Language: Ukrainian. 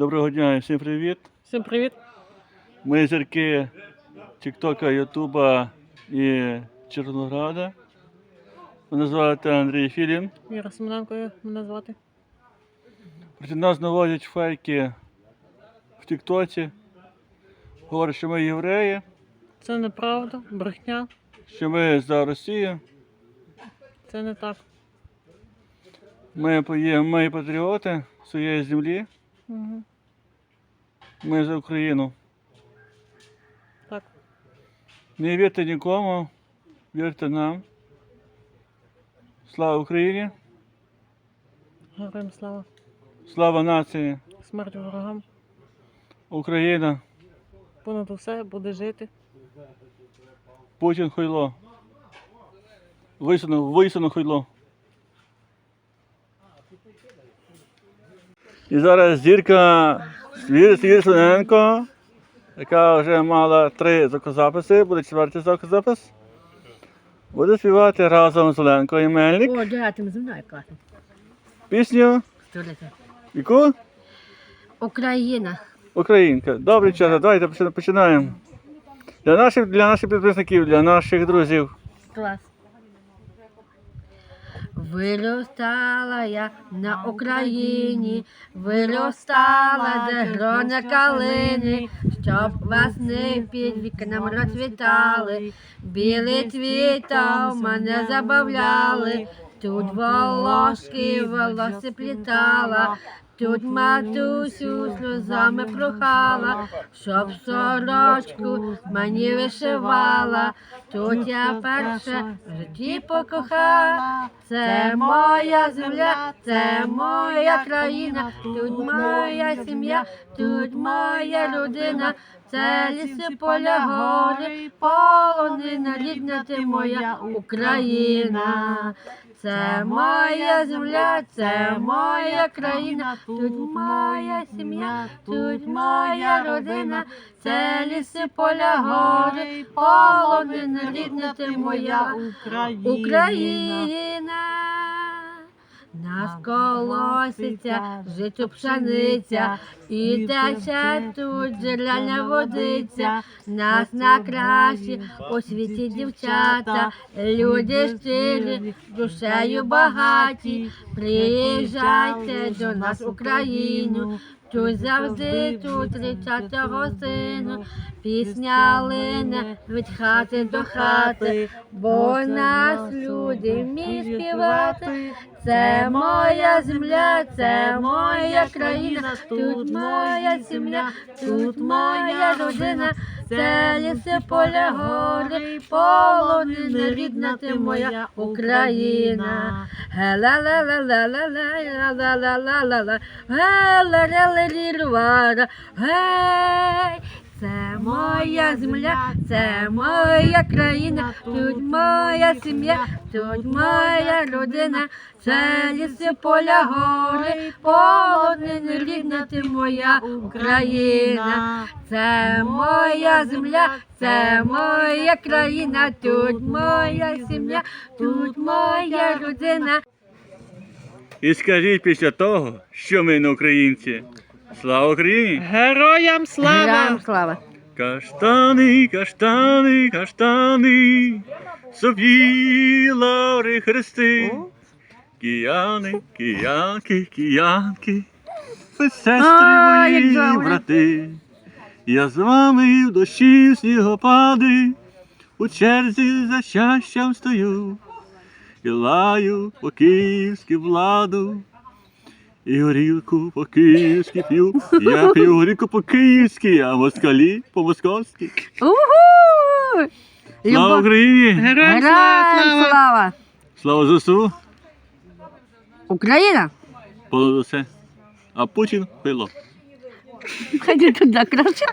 Доброго дня і всім привіт. Всім привіт. Ми зірки Тіктока, Ютуба і Чорнограда. Мене звати Андрій Філін. Віра Семененко мене звати. Проти нас наводять фейки в Тіктоці. Говорять, що ми євреї, Це неправда, брехня. що ми за Росію. Це не так. Ми, ми патріоти своєї землі. Угу. Ми за Україну. Так. Не вірте нікому, вірте нам. Слава Україні! Героям слава. Слава нації! Смерть ворогам. Україна! Понад усе буде жити. Путін хуйло. Висунув, висунув хуйло. І зараз зірка Свір Свірсуненко, яка вже мала три звукозаписи, буде четвертий звукозапис. Буде співати разом з Оленкою Мельник О, да, ти мною класно. пісню яку? Україна. Українка. Добре, час, давайте починаємо. Для наших, для наших підписників, для наших друзів. Клас. Виростала я на Україні, виростала де грони калини, щоб вас не під вікном розцвітали. Білий цвітов мене забавляли, тут волошки волоси плітала, тут матусю сльозами прохала, щоб сорочку мені вишивала. Тут я перше в житті покохала. Це моя земля, це моя країна, тут моя сім'я, тут моя родина, це ліси поля гори, полонина, рідна ти моя Україна. Це моя земля, це моя країна, тут моя сім'я, тут моя родина, це ліси поля гори, полонина, рідна ти моя Україна. Нас колоситься, жито пшениця, і тече тут джерельна водиця, нас на кращі. у світі дівчата, люди щирі, душею багаті, приїжджайте до нас в Україну, тут завжди тут річатого сину, пісня лине від хати до хати, бо нас люди вміють співати. Це моя земля, це моя країна, тут моя сім'я, тут моя родина, це ліси, поля, гори, полонина, рідна ти моя Україна. Гей, це моя земля, це моя країна, тут моя сім'я, тут моя родина, це ліси поля гори, полонина, рідна ти моя Україна. Це моя земля, це моя країна, тут моя сім'я, тут моя родина. І скажіть після того, що ми не українці. Слава Україні! Героям слава! слава! Каштани, каштани, каштани, собі лаври хрести. Кияни, киянки, киянки, ви сестри А, як мої добре. брати. Я з вами в дощі в снігопади, у черзі за щастям стою, і лаю по київськи владу, і горілку по київськи п'ю. Я п'ю горілку по київськи, а москалі по московськи. Уху! Слава Україні! Героям слава! Героям слава! слава! Слава ЗСУ! Україна! Понад усе. А Путін пило. Ходи туди краще.